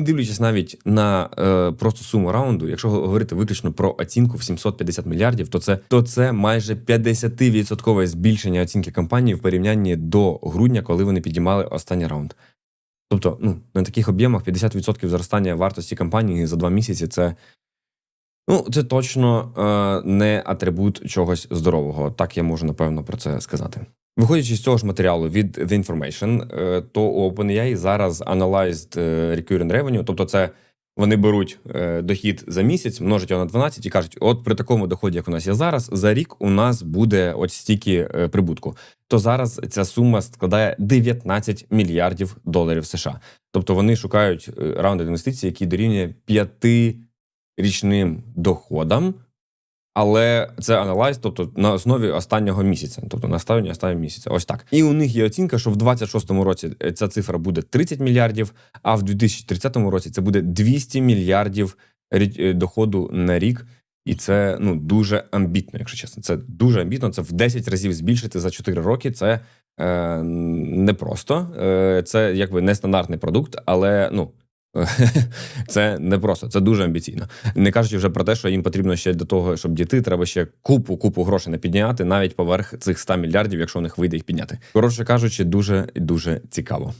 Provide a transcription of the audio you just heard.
не дивлячись навіть на е, просто суму раунду, якщо говорити виключно про оцінку в 750 мільярдів, то це то це майже 50% збільшення оцінки компанії в порівнянні до грудня, коли вони підіймали останній раунд. Тобто, ну на таких об'ємах 50% зростання вартості компанії за два місяці це. Ну, це точно е, не атрибут чогось здорового. Так я можу напевно про це сказати. Виходячи з цього ж матеріалу від The Information, е, то у OpenAI зараз Analyzed е, Recurring Revenue, тобто це вони беруть е, дохід за місяць, множать його на 12 і кажуть: от при такому доході, як у нас є зараз, за рік у нас буде от стільки прибутку. То зараз ця сума складає 19 мільярдів доларів США. Тобто вони шукають е, раунд інвестицій, який дорівнює 5 річним доходам. Але це аналіз, тобто на основі останнього місяця, тобто на останнього останнього місяця. Ось так. І у них є оцінка, що в 26-му році е, ця цифра буде 30 мільярдів, а в 2030 році це буде 200 мільярдів е, доходу на рік. І це ну дуже амбітно, якщо чесно. Це дуже амбітно. Це в 10 разів збільшити за 4 роки. Це е, непросто. Е, це якби нестандартний продукт, але ну. Це не просто, це дуже амбіційно. Не кажучи вже про те, що їм потрібно ще для того, щоб діти, треба ще купу купу грошей не підняти, навіть поверх цих 100 мільярдів, якщо у них вийде їх підняти. Коротше кажучи, дуже дуже цікаво.